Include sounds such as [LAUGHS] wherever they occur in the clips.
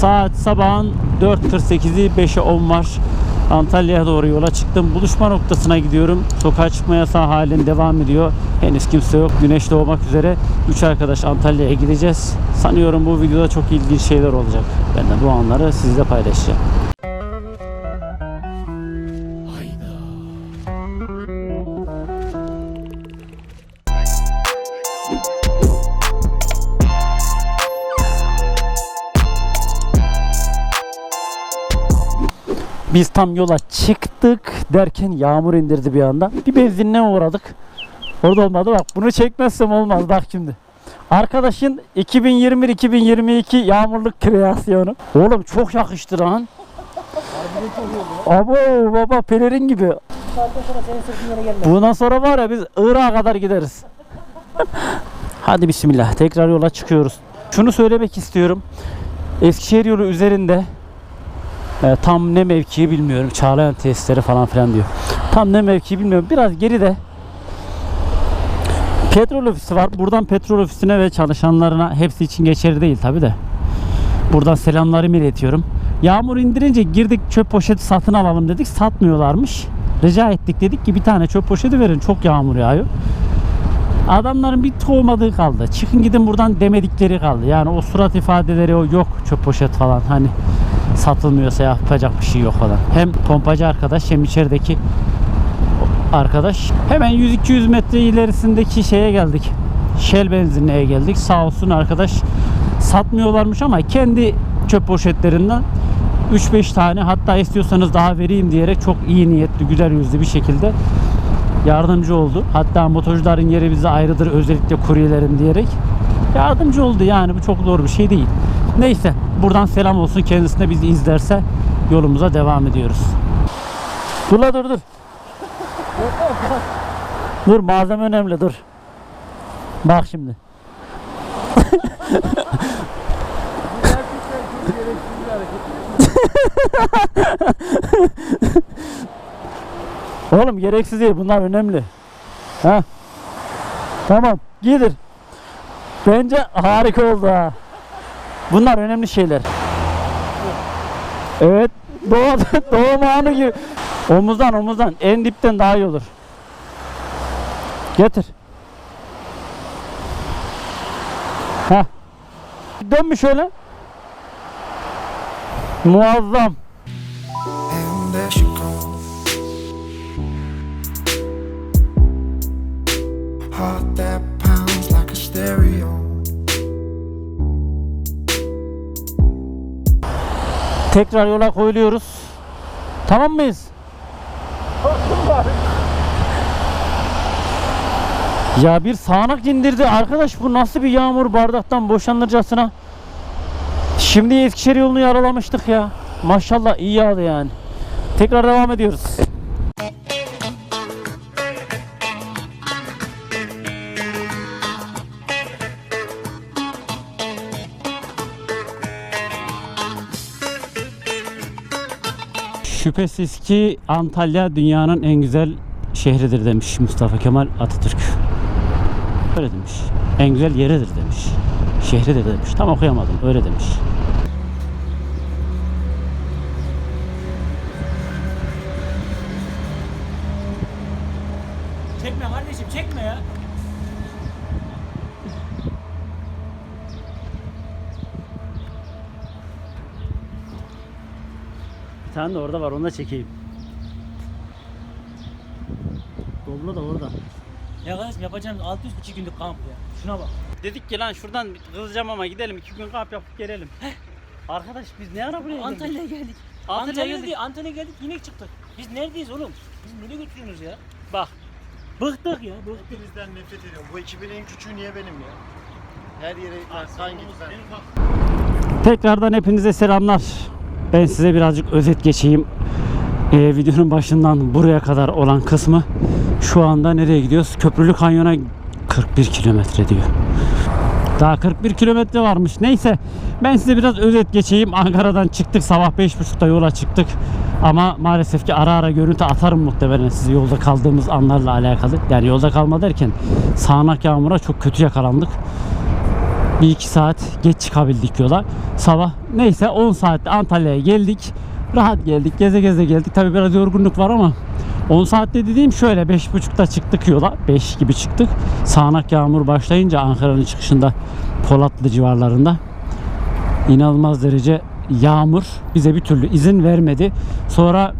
Saat sabahın 4.48'i 5'e 10 var. Antalya'ya doğru yola çıktım. Buluşma noktasına gidiyorum. Sokağa çıkma yasağı halen devam ediyor. Henüz kimse yok. Güneş doğmak üzere. 3 arkadaş Antalya'ya gideceğiz. Sanıyorum bu videoda çok ilginç şeyler olacak. Ben de bu anları sizle paylaşacağım. Biz tam yola çıktık derken yağmur indirdi bir anda. Bir benzinliğe uğradık. Orada olmadı bak bunu çekmezsem olmaz bak şimdi. Arkadaşın 2021-2022 yağmurluk kreasyonu. Oğlum çok yakıştı lan. Abo baba pelerin gibi. Bundan sonra var ya biz Irak'a kadar gideriz. [LAUGHS] Hadi bismillah tekrar yola çıkıyoruz. Şunu söylemek istiyorum. Eskişehir yolu üzerinde e, tam ne mevkii bilmiyorum. Çağlayan tesisleri falan filan diyor. Tam ne mevkii bilmiyorum. Biraz geride petrol ofisi var. Buradan petrol ofisine ve çalışanlarına hepsi için geçerli değil tabi de. Buradan selamlarımı iletiyorum. Yağmur indirince girdik çöp poşeti satın alalım dedik. Satmıyorlarmış. Rica ettik dedik ki bir tane çöp poşeti verin. Çok yağmur yağıyor. Adamların bir toğmadığı kaldı. Çıkın gidin buradan demedikleri kaldı. Yani o surat ifadeleri o yok çöp poşet falan hani satılmıyorsa yapacak bir şey yok falan. Hem pompacı arkadaş hem içerideki arkadaş. Hemen 100-200 metre ilerisindeki şeye geldik. Shell benzinliğe geldik. Sağ olsun arkadaş satmıyorlarmış ama kendi çöp poşetlerinden 3-5 tane hatta istiyorsanız daha vereyim diyerek çok iyi niyetli güler yüzlü bir şekilde yardımcı oldu. Hatta motorcuların yeri bize ayrıdır özellikle kuryelerin diyerek yardımcı oldu yani bu çok zor bir şey değil. Neyse buradan selam olsun kendisine bizi izlerse yolumuza devam ediyoruz. Dur la dur dur. dur malzeme önemli dur. Bak şimdi. Oğlum gereksiz değil bunlar önemli. Ha. Tamam giydir. Bence harika oldu ha. Bunlar önemli şeyler. Evet. Doğum, [LAUGHS] doğum anı gibi. Omuzdan omuzdan. En dipten daha iyi olur. Getir. Heh. Dön bir şöyle. Muazzam. And there she goes. Tekrar yola koyuluyoruz. Tamam mıyız? Ya bir sağanak indirdi. Arkadaş bu nasıl bir yağmur bardaktan boşanırcasına. Şimdi Eskişehir yolunu yaralamıştık ya. Maşallah iyi yağdı yani. Tekrar devam ediyoruz. Şüphesiz ki Antalya dünyanın en güzel şehridir demiş Mustafa Kemal Atatürk. Öyle demiş. En güzel yeridir demiş. Şehridir demiş. Tam okuyamadım. Öyle demiş. Tane de orada var. Onu da çekeyim. Doblo da orada. Ya kardeşim yapacağım 600 2 günlük kamp ya. Şuna bak. Dedik ki lan şuradan kızacağım ama gidelim. iki gün kamp yapıp gelelim. Arkadaş biz ne ara buraya geldik? Antalya'ya geldik. Antalya'ya geldik. geldik. Antalya'ya geldik yine çıktık. Biz neredeyiz oğlum? Biz nereye götürüyorsunuz ya? Bak. Bıktık ya. Bıktık. Hepinizden nefret ediyorum. Bu ekibin en küçüğü niye benim ya? Her yere sen git ben. Tekrardan hepinize selamlar. Ben size birazcık özet geçeyim. Ee, videonun başından buraya kadar olan kısmı şu anda nereye gidiyoruz? Köprülü Kanyon'a 41 kilometre diyor. Daha 41 kilometre varmış. Neyse ben size biraz özet geçeyim. Ankara'dan çıktık sabah 5.30'da yola çıktık. Ama maalesef ki ara ara görüntü atarım muhtemelen size yolda kaldığımız anlarla alakalı. Yani yolda kalma derken sağanak yağmura çok kötü yakalandık. Bir iki saat geç çıkabildik yola. Sabah neyse 10 saatte Antalya'ya geldik. Rahat geldik. Geze geze geldik. Tabi biraz yorgunluk var ama 10 saatte dediğim şöyle 5.30'da çıktık yola. 5 gibi çıktık. Sağanak yağmur başlayınca Ankara'nın çıkışında Polatlı civarlarında inanılmaz derece yağmur bize bir türlü izin vermedi. Sonra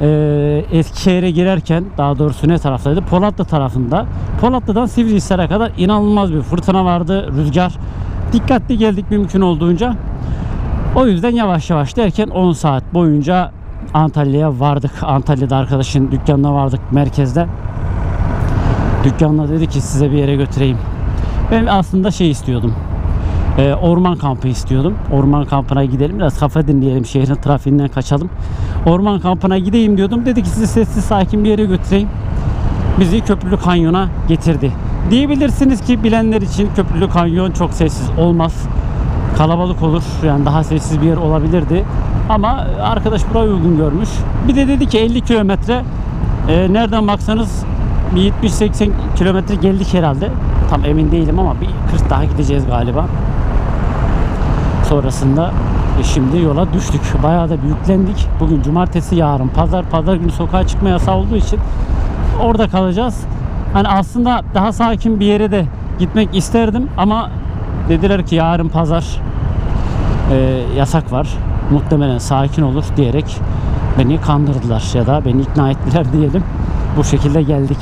e, Eskişehir'e girerken daha doğrusu ne taraftaydı? Polatlı tarafında. Polatlı'dan Sivrihisar'a kadar inanılmaz bir fırtına vardı. Rüzgar. Dikkatli geldik mümkün olduğunca. O yüzden yavaş yavaş derken 10 saat boyunca Antalya'ya vardık. Antalya'da arkadaşın dükkanına vardık merkezde. Dükkanına dedi ki size bir yere götüreyim. Ben aslında şey istiyordum. Ee, orman kampı istiyordum. Orman kampına gidelim biraz kafa dinleyelim şehrin trafiğinden kaçalım. Orman kampına gideyim diyordum. Dedi ki sizi sessiz sakin bir yere götüreyim. Bizi Köprülü Kanyon'a getirdi. Diyebilirsiniz ki bilenler için Köprülü Kanyon çok sessiz olmaz. Kalabalık olur. Yani daha sessiz bir yer olabilirdi. Ama arkadaş burayı uygun görmüş. Bir de dedi ki 50 kilometre e, nereden baksanız bir 70-80 kilometre geldik herhalde. Tam emin değilim ama bir 40 daha gideceğiz galiba. Sonrasında e, şimdi yola düştük. Bayağı da büyüklendik. Bugün cumartesi yarın pazar. Pazar günü sokağa çıkma yasağı olduğu için orada kalacağız. Hani aslında daha sakin bir yere de gitmek isterdim ama dediler ki yarın pazar e, yasak var. Muhtemelen sakin olur diyerek beni kandırdılar ya da beni ikna ettiler [LAUGHS] diyelim. Bu şekilde geldik.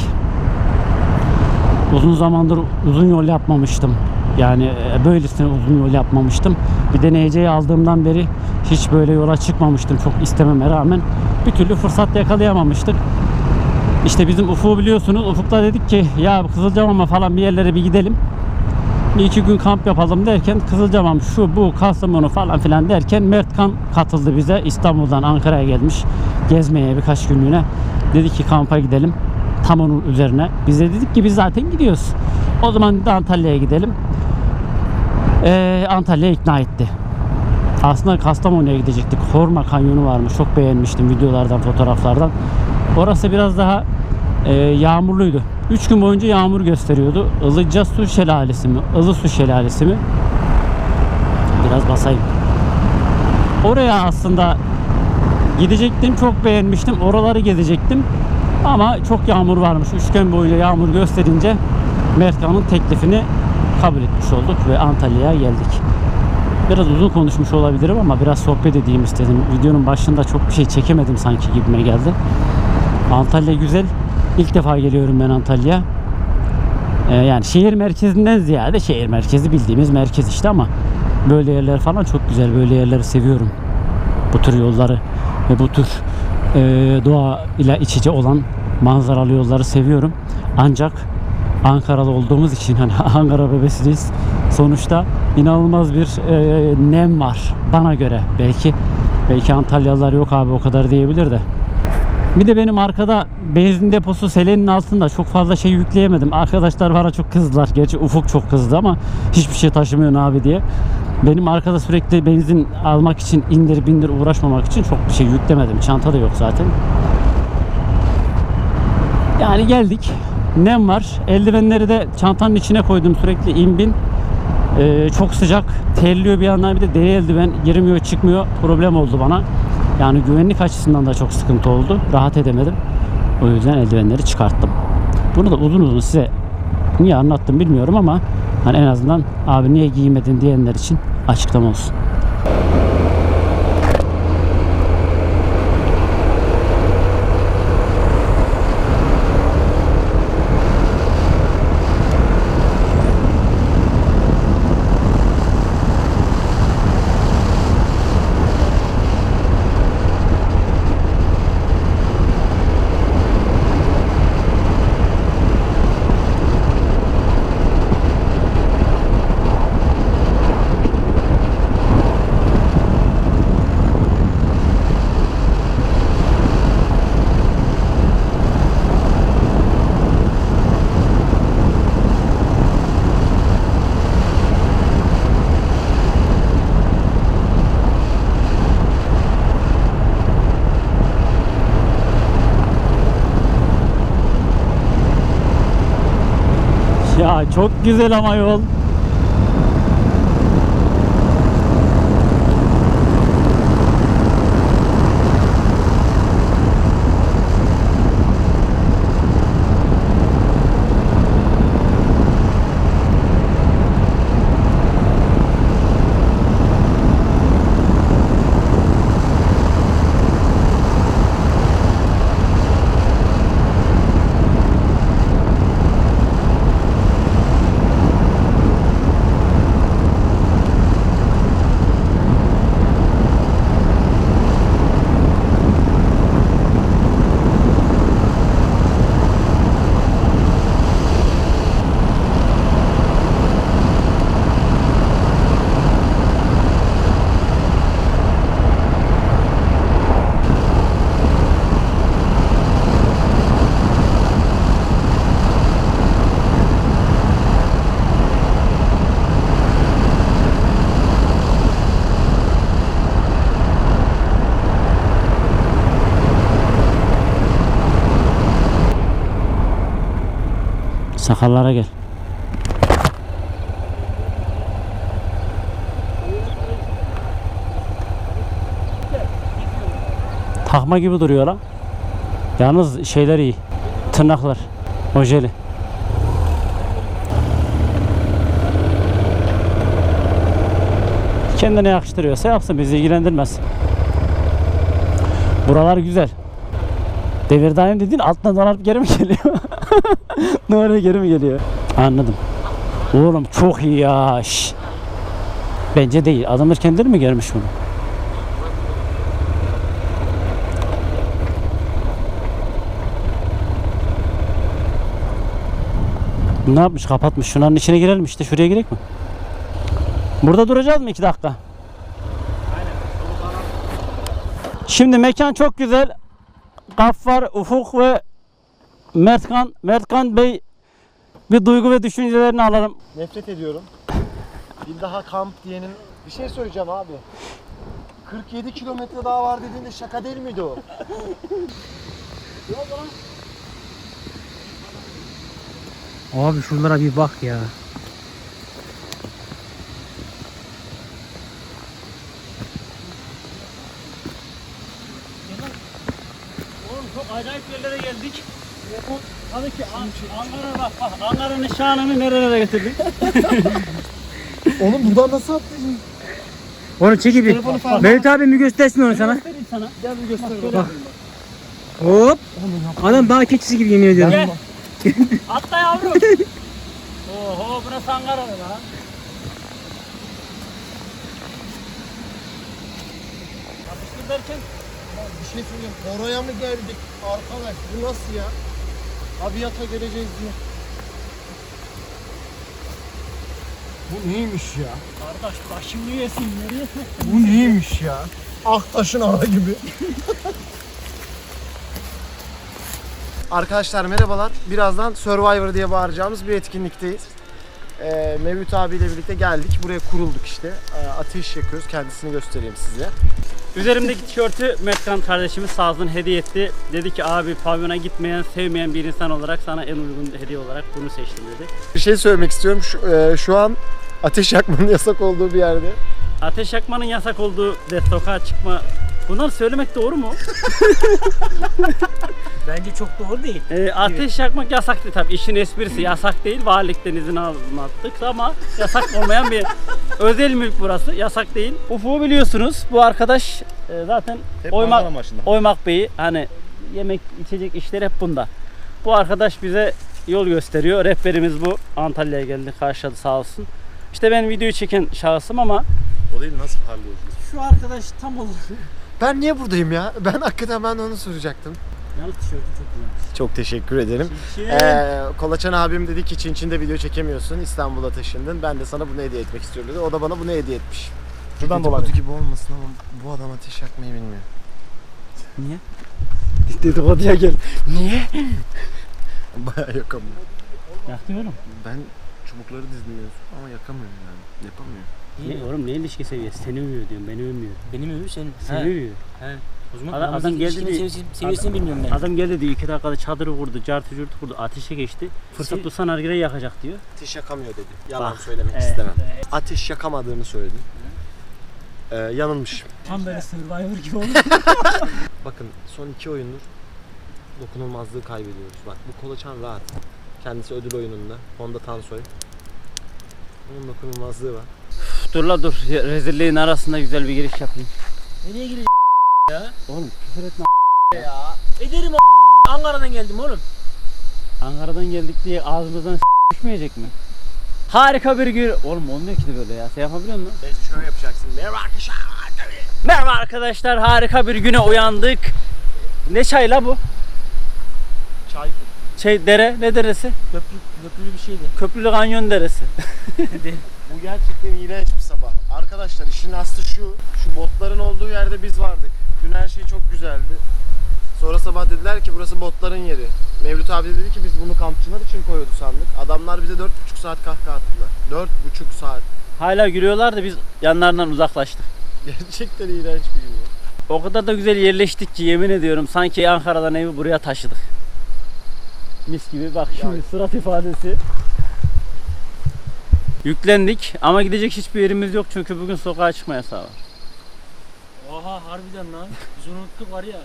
Uzun zamandır uzun yol yapmamıştım. Yani e, böylesine uzun yol yapmamıştım. Bir de NC'yi aldığımdan beri hiç böyle yola çıkmamıştım. Çok istememe rağmen bir türlü fırsat yakalayamamıştık. İşte bizim Ufuk'u biliyorsunuz. Ufuk'ta dedik ki ya Kızılcamam'a falan bir yerlere bir gidelim. Bir iki gün kamp yapalım derken Kızılcamam şu bu Kastamonu falan filan derken Mertkan katıldı bize. İstanbul'dan Ankara'ya gelmiş gezmeye birkaç günlüğüne. Dedi ki kampa gidelim. Tam onun üzerine. Biz de dedik ki biz zaten gidiyoruz. O zaman da Antalya'ya gidelim. Ee, Antalya ikna etti. Aslında Kastamonu'ya gidecektik. Horma Kanyonu varmış. Çok beğenmiştim videolardan, fotoğraflardan. Orası biraz daha e, yağmurluydu. 3 gün boyunca yağmur gösteriyordu. Ilıca Su Şelalesi mi? Ilı Su Şelalesi mi? Biraz basayım. Oraya aslında gidecektim. Çok beğenmiştim. Oraları gezecektim. Ama çok yağmur varmış. Üç gün boyunca yağmur gösterince Mertkan'ın teklifini kabul etmiş olduk ve Antalya'ya geldik. Biraz uzun konuşmuş olabilirim ama biraz sohbet edeyim istedim. Videonun başında çok bir şey çekemedim sanki gibime geldi. Antalya güzel. İlk defa geliyorum ben Antalya. Ee, yani şehir merkezinden ziyade şehir merkezi bildiğimiz merkez işte ama böyle yerler falan çok güzel. Böyle yerleri seviyorum. Bu tür yolları ve bu tür e, doğa ile iç içe olan manzaralı yolları seviyorum. Ancak Ankara'da olduğumuz için [LAUGHS] hani Ankara bebesiyiz. Sonuçta inanılmaz bir e, nem var bana göre. Belki belki Antalyalılar yok abi o kadar diyebilir de. Bir de benim arkada benzin deposu selenin altında çok fazla şey yükleyemedim. Arkadaşlar bana çok kızdılar. Gerçi Ufuk çok kızdı ama hiçbir şey taşımıyorsun abi diye. Benim arkada sürekli benzin almak için indir bindir uğraşmamak için çok bir şey yüklemedim. Çanta da yok zaten. Yani geldik. Nem var. Eldivenleri de çantanın içine koydum sürekli in bin. Ee, çok sıcak. Terliyor bir yandan bir de deri eldiven girmiyor çıkmıyor. Problem oldu bana. Yani güvenlik açısından da çok sıkıntı oldu. Rahat edemedim. O yüzden eldivenleri çıkarttım. Bunu da uzun uzun size niye anlattım bilmiyorum ama hani en azından abi niye giymedin diyenler için açıklama olsun. Ya çok güzel ama yol. Sakallara gel. Takma gibi duruyor lan. Yalnız şeyler iyi. Tırnaklar. Ojeli. Kendine yakıştırıyorsa yapsın bizi ilgilendirmez. Buralar güzel. Devir daim dediğin altına dolanıp geri mi geliyor? [LAUGHS] [LAUGHS] ne oraya geri mi geliyor? Anladım. Oğlum çok iyi ya. şş. Bence değil. Adamlar kendileri mi görmüş bunu? Ne yapmış? Kapatmış. Şunların içine girelim işte. Şuraya girek mi? Burada duracağız mı iki dakika? Şimdi mekan çok güzel. Gaffar, Ufuk ve Mertkan. Mertkan Bey bir duygu ve düşüncelerini alalım. Nefret ediyorum. Bir daha kamp diyenin bir şey söyleyeceğim abi. 47 kilometre daha var dediğinde şaka değil miydi o? Abi şunlara bir bak ya. Oğlum çok acayip yerlere geldik. Tabii ki An- Ankara bak bak Ankara'nın şanını nerelere getirdik. [LAUGHS] Oğlum buradan nasıl atlayayım? Onu çeki bir. Telefonu falan- Mehmet abi mi göstersin onu sana? Göstereyim sana. Gel bir göster Bak, bana. Hop. Adam dağ keçisi gibi yemin ediyorum. Gel. Atla yavrum. [LAUGHS] Oho burası Ankara lan. Yapıştır derken Bir şey söyleyeyim. Oraya mı geldik? Arkadaş bu nasıl ya? Tabiata geleceğiz diye. Bu neymiş ya? kardeş başımı yesin nereye? [LAUGHS] Bu neymiş ya? Aktaş'ın ara gibi. Arkadaşlar merhabalar. Birazdan Survivor diye bağıracağımız bir etkinlikteyiz. Ee, Mevlüt abiyle birlikte geldik. Buraya kurulduk işte. Ee, ateş yakıyoruz. Kendisini göstereyim size. Üzerimdeki tişörtü Metkan kardeşimiz sağ olsun hediye etti. Dedi ki abi pavyona gitmeyen, sevmeyen bir insan olarak sana en uygun hediye olarak bunu seçtim dedi. Bir şey söylemek istiyorum. Şu, e, şu an ateş [LAUGHS] yakmanın yasak olduğu bir yerde. Ateş yakmanın yasak olduğu ve sokağa çıkma Bunları söylemek doğru mu? [LAUGHS] Bence çok doğru değil. Ee, ateş yakmak yasak değil tabii. İşin esprisi yasak değil. Valilikten izin almadık ama yasak olmayan bir özel mülk burası. Yasak değil. Ufuk'u biliyorsunuz. Bu arkadaş e, zaten oymak, oymak beyi. Hani yemek içecek işler hep bunda. Bu arkadaş bize yol gösteriyor. Rehberimiz bu. Antalya'ya geldi karşıladı sağ olsun. İşte ben videoyu çeken şahsım ama O değil nasıl parlıyorsun? şu arkadaş tam olarak Ben niye buradayım ya? Ben hakikaten ben onu soracaktım. Yalnız tişörtü çok güzelmiş. Çok teşekkür ederim. Ee, Kolaçan abim dedi ki Çin Çin'de video çekemiyorsun. İstanbul'a taşındın. Ben de sana bunu hediye etmek istiyorum dedi. O da bana bunu hediye etmiş. Şuradan Dedikodu dolan. gibi olmasın ama bu adam ateş yakmayı bilmiyor. Niye? [LAUGHS] Dedikoduya gel. Niye? [LAUGHS] Baya yakamıyor. Yakıyorum. Ben çubukları dizdim ama yakamıyorum yani. Yapamıyor. Ne, oğlum ne ilişki seviyesi? Seni övüyor diyorum, beni övmüyor. Benim övü senin. Seni övüyor. He. O zaman Adam- adam geldi seviyesini, seviyesini bilmiyorum ben. Adam geldi diyor iki dakikada çadırı kurdu, cartı curtu kurdu, ateşe geçti. Fırsat bulsa nargileyi yakacak diyor. Ateş yakamıyor dedi. Yalan Bak, söylemek evet, istemem. evet. Ateş yakamadığını söyledi. Ee, yanılmış. Tam böyle Survivor gibi oldu. [LAUGHS] Bakın son iki oyundur dokunulmazlığı kaybediyoruz. Bak bu Kolaçan rahat. Kendisi ödül oyununda. Honda Tansoy. Onun dokunulmazlığı var. dur la dur, rezilliğin arasında güzel bir giriş yapayım. Nereye gireceğim? Oğlum küfür etme. Ederim o [LAUGHS] Ankara'dan geldim oğlum. Ankara'dan geldik diye ağzımızdan düşmeyecek mi? Harika bir gün. Oğlum olmuyor ki de böyle ya. Sen yapabiliyor musun? Ben şöyle yapacaksın. Merhaba arkadaşlar. Merhaba arkadaşlar, harika bir güne uyandık. Ne çay la bu? Çay Şey dere, ne deresi? Köprü, köprülü bir şeydi. Köprülü Kanyon deresi. [LAUGHS] Bu gerçekten iğrenç bir sabah. Arkadaşlar işin aslı şu. Şu botların olduğu yerde biz vardık. Dün her şey çok güzeldi. Sonra sabah dediler ki burası botların yeri. Mevlüt abi dedi ki biz bunu kampçılar için koyuyordu sandık. Adamlar bize 4,5 saat kahkaha attılar. 4,5 saat. Hala gülüyorlar da biz yanlarından uzaklaştık. [LAUGHS] Gerçekten iğrenç bir gün ya. O kadar da güzel yerleştik ki yemin ediyorum sanki Ankara'dan evi buraya taşıdık. Mis gibi bak şimdi surat ifadesi. Yüklendik ama gidecek hiçbir yerimiz yok çünkü bugün sokağa çıkma yasağı var. Oha harbiden lan. Biz unuttuk var ya.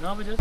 Ne yapacağız?